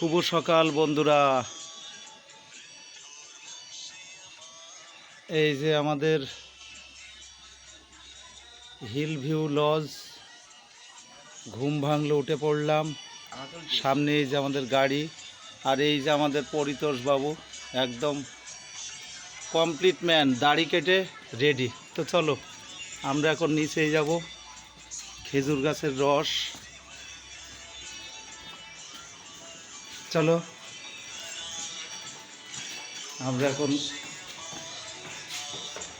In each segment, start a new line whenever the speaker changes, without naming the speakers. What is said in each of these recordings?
শুভ সকাল, বন্ধুরা। এই যে আমাদের হিল ভিউ লজ, ঘুম ভাঙলো উঠে পড়লাম। সামনে এই যে আমাদের গাড়ি, আর এই যে আমাদের পরিতোষ বাবু একদম কমপ্লিট ম্যান, দাড়ি কেটে রেডি। তো চলো, আমরা এখন নিচেই যাব। খেজুর গাছের রস। চলো। আমরা এখন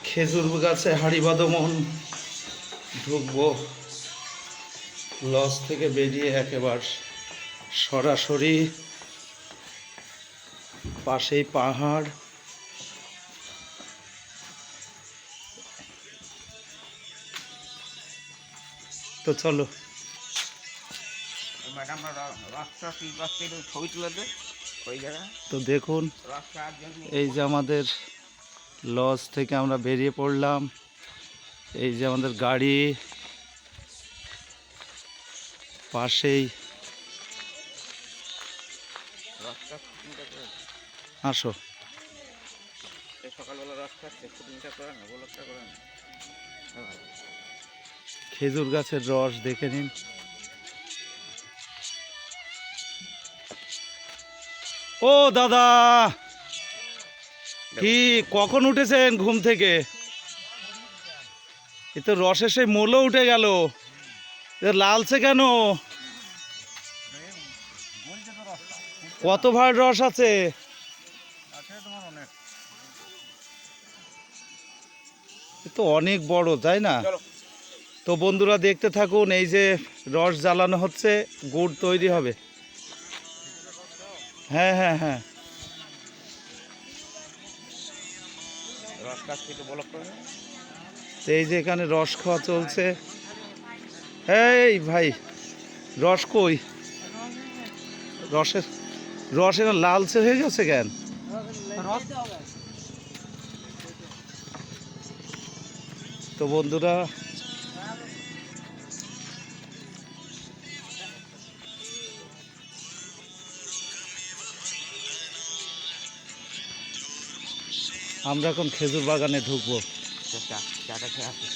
খেজুর গাছে হাড়ি বাদমন ঢুকবো। লস থেকে বেরিয়ে একেবার সরাসরি পাশেই পাহাড়। তো চলো।
ম্যাডাম রাস্তা কি রাস্তা একটু ছবি তুলে দে। ওই জায়গায়।
তো দেখুন এই যে আমাদের লজ থেকে আমরা বেরিয়ে পড়লাম। এই যে আমাদের গাড়ি। পাশেই। আসো।
সকালবেলা রাস্তা করে না করে না।
খেজুর গাছের রস দেখে নিন। ও দাদা। কি কখন উঠেছেন ঘুম থেকে? এ তো রসের সেই মোলও উঠে গেল। এ লালচে কেন? কত ভার রস আছে? তো অনেক বড় তাই না? তো বন্ধুরা দেখতে থাকুন এই যে রস জ্বালানো হচ্ছে গুড় তৈরি হবে। হ্যাঁ হ্যাঁ হ্যাঁ। এই যে এখানে রস খাওয়া চলছে। এই ভাই রস কই? রসের রস এখানে লালচে হয়ে গেছে কেন? তো বন্ধুরা আমরা এখন খেজুর বাগানে ঢুকবো।
আসি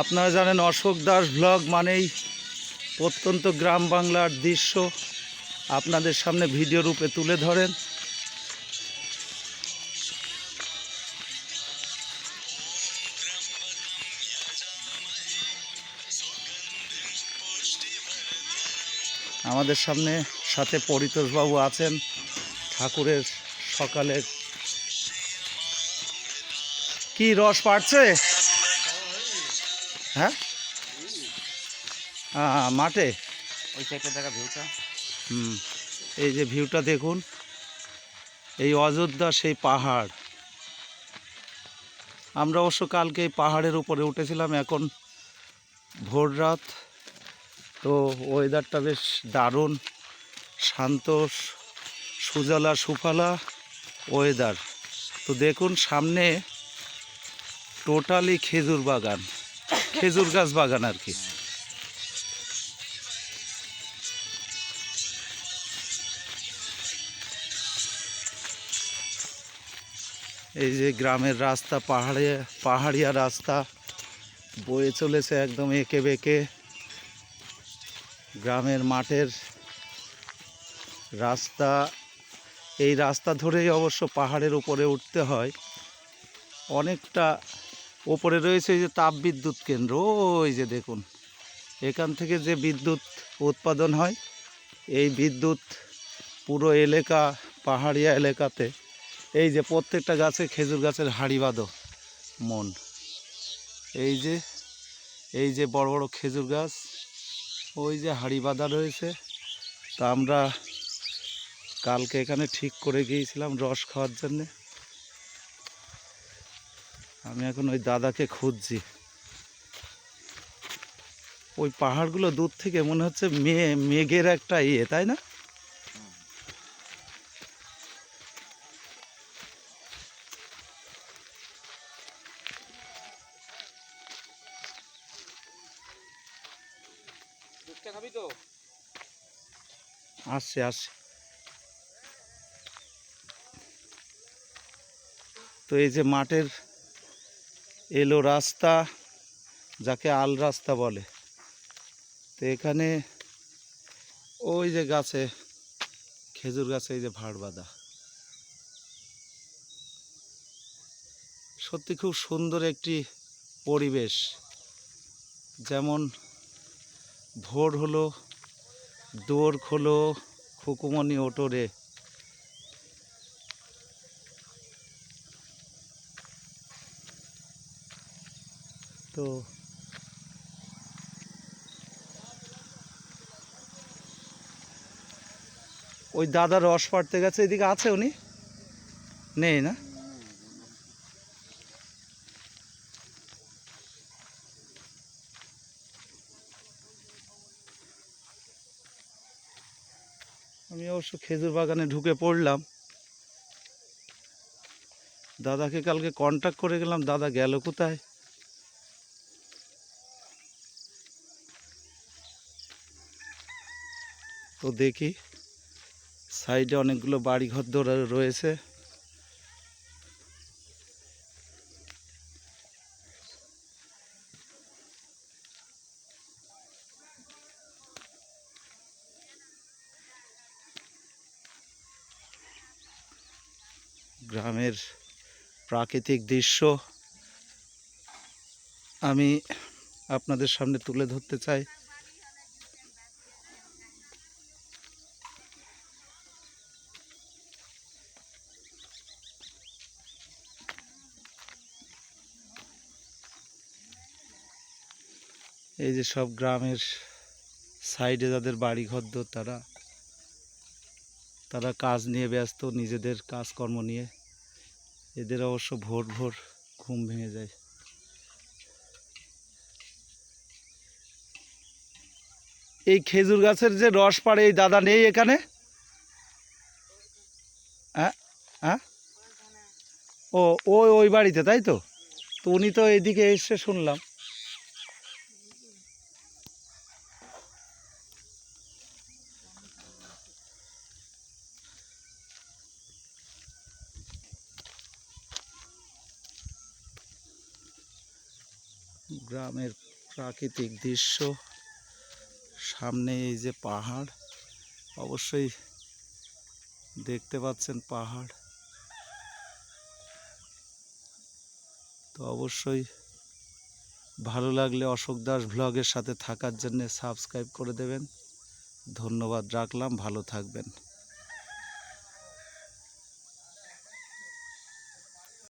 আপনারা জানেন অশোক দাস ব্লগ মানেই প্রত্যন্ত গ্রাম বাংলার দৃশ্য। আপনাদের সামনে ভিডিও রূপে তুলে ধরেন। আমাদের সামনে সাথে পরিতোষবাবু আছেন। ঠাকুরের সকালের কি রস পাড়ছে? হ্যাঁ? মাঠে?
ওই সাইডে দেখা ভিউটা
হুম এই যে ভিউটা দেখুন এই অযোধ্যা সেই পাহাড়। আমরা অবশ্য কালকে এই পাহাড়ের উপরে উঠেছিলাম এখন ভোর রাত। তো ওয়েদারটা বেশ দারুণ শান্ত সুজলা সুফলা ওয়েদার তো দেখুন সামনে টোটালি খেজুর বাগান। খেজুর গাছ বাগান আর কি। এই যে গ্রামের রাস্তা, পাহাড়ে, পাহাড়িয়া রাস্তা, বয়ে চলেছে একদম এঁকে বেঁকে। গ্রামের মাঠের রাস্তা, এই রাস্তা ধরেই অবশ্য পাহাড়ের উপরে উঠতে হয়। অনেকটা ওপরে রয়েছে যে তাপ বিদ্যুৎ কেন্দ্র, ওই যে দেখুন। এখান থেকে যে বিদ্যুৎ উৎপাদন হয়, এই বিদ্যুৎ পুরো এলাকা, পাহাড়িয়া এলাকাতে। এই যে প্রত্যেকটা গাছে খেজুর গাছের হাড়ি বাঁধো, মন। এই যে এই যে বড় বড় খেজুর গাছ, ওই যে হাড়ি বাঁধা রয়েছে। তা আমরা কালকে এখানে ঠিক করে গিয়েছিলাম রস খাওয়ার জন্যে। আমি এখন ওই দাদাকে খুঁজছি। ওই পাহাড়গুলো দূর থেকে মনে হচ্ছে মেয়ে মেঘের একটা ইয়ে তাই না? আসছে আসছে। তো এই যে মাঠের এলো রাস্তা, যাকে আল রাস্তা বলে। তো এখানে ওই যে গাছে, খেজুর গাছে এই যে ভাড় বাঁধা। সত্যি খুব সুন্দর একটি পরিবেশ। যেমন ভোর হলো, দোর খোলো খুকুমনি ওটোরে তো ওই দাদা রস পাড়তে গেছে, এদিকে আছে উনি? নেই না? আমি অবশ্য খেজুর বাগানে ঢুকে পড়লাম। দাদাকে কালকে কন্ট্যাক্ট করে গেলাম, দাদা গেল কোথায়? তো দেখি, সাইডে অনেকগুলো বাড়ি ঘর দৌড়া রয়েছে। গ্রামের প্রাকৃতিক দৃশ্য আমি আপনাদের সামনে তুলে ধরতে চাই। এই যে সব গ্রামের সাইডে যাদের বাড়ি ঘরদোর তারা তারা কাজ নিয়ে ব্যস্ত, নিজেদের কাজকর্ম নিয়ে। এদের অবশ্য ভোর ভোর ঘুম ভেঙে যায়। এই খেজুর গাছের যে রস পাড়ে, এই দাদা নেই এখানে? হ্যাঁ? হ্যাঁ? ও ওই ওই বাড়িতে, তাই তো? তো উনি তো এদিকে এসে শুনলাম। গ্রামের প্রাকৃতিক দৃশ্য। সামনে এই যে পাহাড়, অবশ্যই দেখতে পাচ্ছেন পাহাড়। তো অবশ্যই ভালো লাগলে অশোক দাস ভ্লগের সাথে থাকার জন্য সাবস্ক্রাইব করে দেবেন। ধন্যবাদ রাখলাম, ভালো থাকবেন।